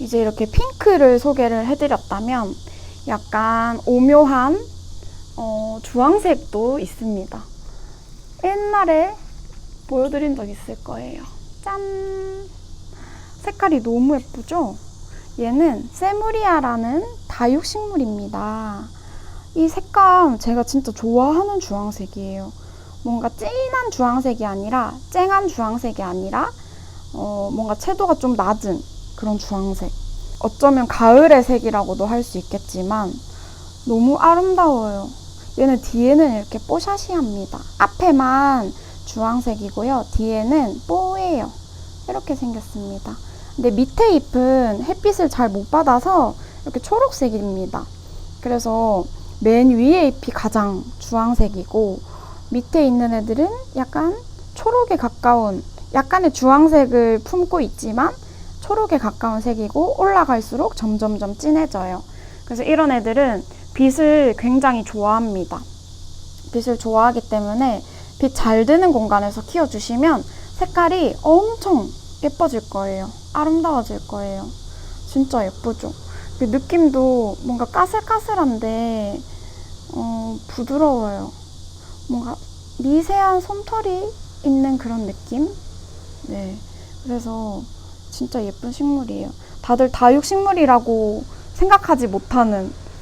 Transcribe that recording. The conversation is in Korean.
이제 이렇게 핑크를 소개를 해드렸다면 약간 오묘한 어, 주황색도 있습니다. 옛날에 보여드린 적 있을 거예요. 짠! 색깔이 너무 예쁘죠? 얘는 세무리아라는 다육식물입니다. 이 색감 제가 진짜 좋아하는 주황색이에요. 뭔가 진한 주황색이 아니라 쨍한 주황색이 아니라 어, 뭔가 채도가 좀 낮은 그런 주황색. 어쩌면 가을의 색이라고도 할 수 있겠지만 너무 아름다워요. 얘는 뒤에는 이렇게 뽀샤시합니다. 앞에만 주황색이고요. 뒤에는 뽀예요. 이렇게 생겼습니다. 근데 밑에 잎은 햇빛을 잘 못 받아서 이렇게 초록색입니다. 그래서 맨 위에 잎이 가장 주황색이고 밑에 있는 애들은 약간 초록에 가까운 약간의 주황색을 품고 있지만 초록에 가까운 색이고 올라갈수록 점점점 진해져요. 그래서 이런 애들은 빛을 굉장히 좋아합니다. 빛을 좋아하기 때문에 빛 잘 드는 공간에서 키워주시면 색깔이 엄청 예뻐질 거예요. 아름다워질 거예요. 진짜 예쁘죠? 그 느낌도 뭔가 까슬까슬한데 어, 부드러워요. 뭔가 미세한 솜털이 있는 그런 느낌? 네. 그래서 진짜 예쁜 식물이에요. 다들 다육식물이라고 생각하지 못하는